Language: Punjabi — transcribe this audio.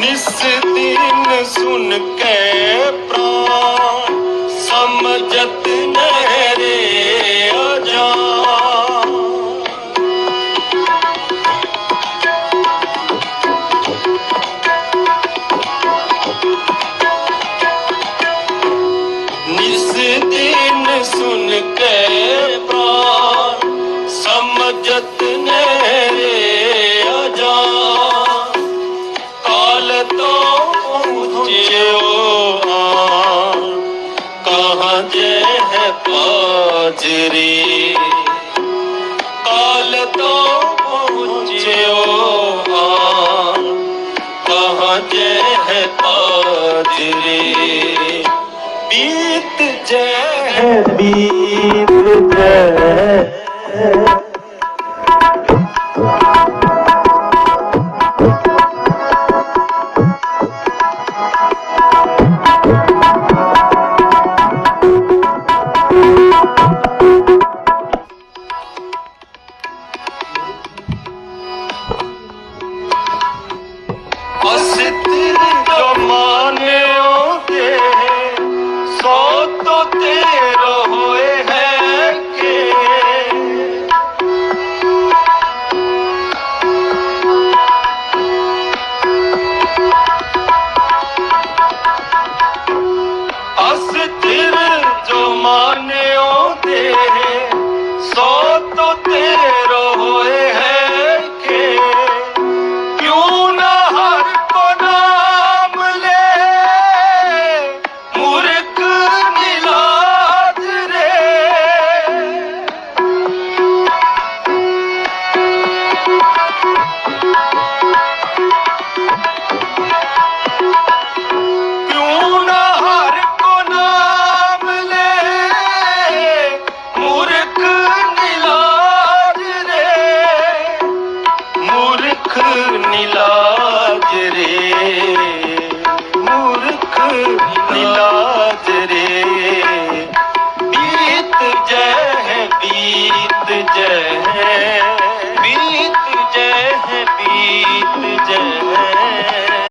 ਨਿਸ਼ ਦਿਨ ਸੁਨ ਕੇ ਪ੍ਰਾਨ ਸਮਝਤ ਨਹਿਰੇ ਅਜਾ ਨਿਸ ਦਿਨ ਸੁਨ ਕੇ ਪਾਜਰੀ ਕਾਲ ਤੋਂ ਪਹੁੰਚਿਓ ਆਨ ਕਹਾਂ ਜੇ ਹੈ ਪਾਜਰੀ ਬੀਤ ਜੈ ਬੀਤ ਜੈ ਅਸਿੱਧਰ ਜਮਾਨਿਓ ਦੇ ਸੋ ਤੋ ਤੇਰੋ ਹੋਏ ਹੈ ਕਿ। ਅਸਿੱਧਰ ਜਮਾਨਿਓ ਦੇ ਸੋ ਤੋ ਤੇਰੋ ਹੋਏ Yeah.